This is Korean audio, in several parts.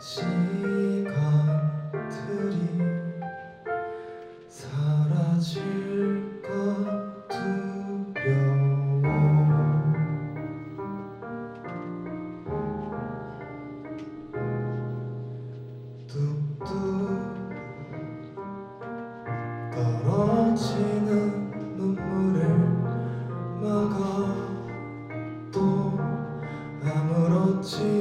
시간들이 사라질까 두려워. 뚝뚝 떨어지는 눈물을 막아 또 아무렇지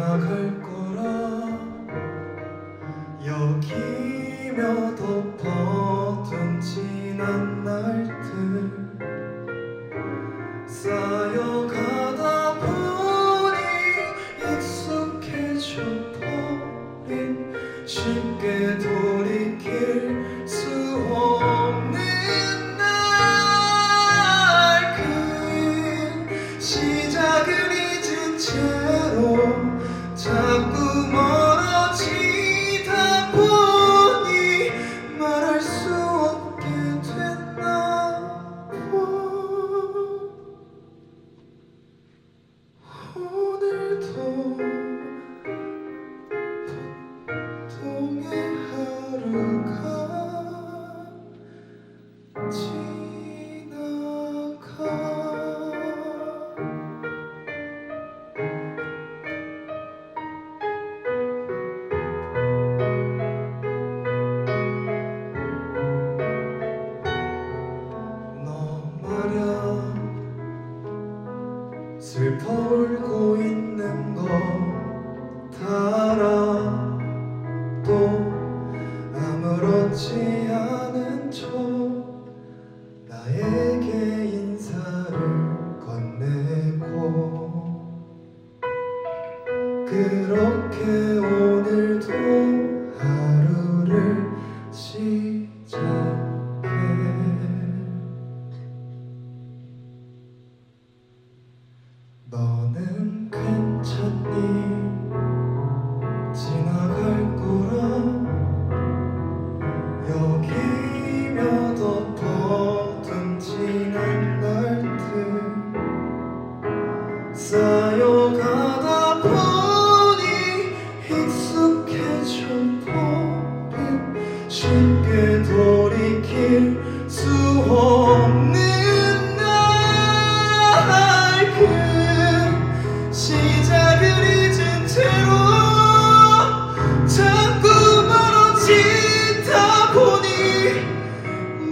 나갈 거라. 여기며 덮어둔 지난 날들 쌓여가다 보니 익숙해져 버린 쉽게 오 아무렇지 않은 척 나에게 인사를 건네고. 그렇게 오늘 쉽게 돌이킬 수 없는 날 그 시작을 잊은 채로 자꾸 멀어지다 보니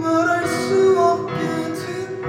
말할 수 없게 된다.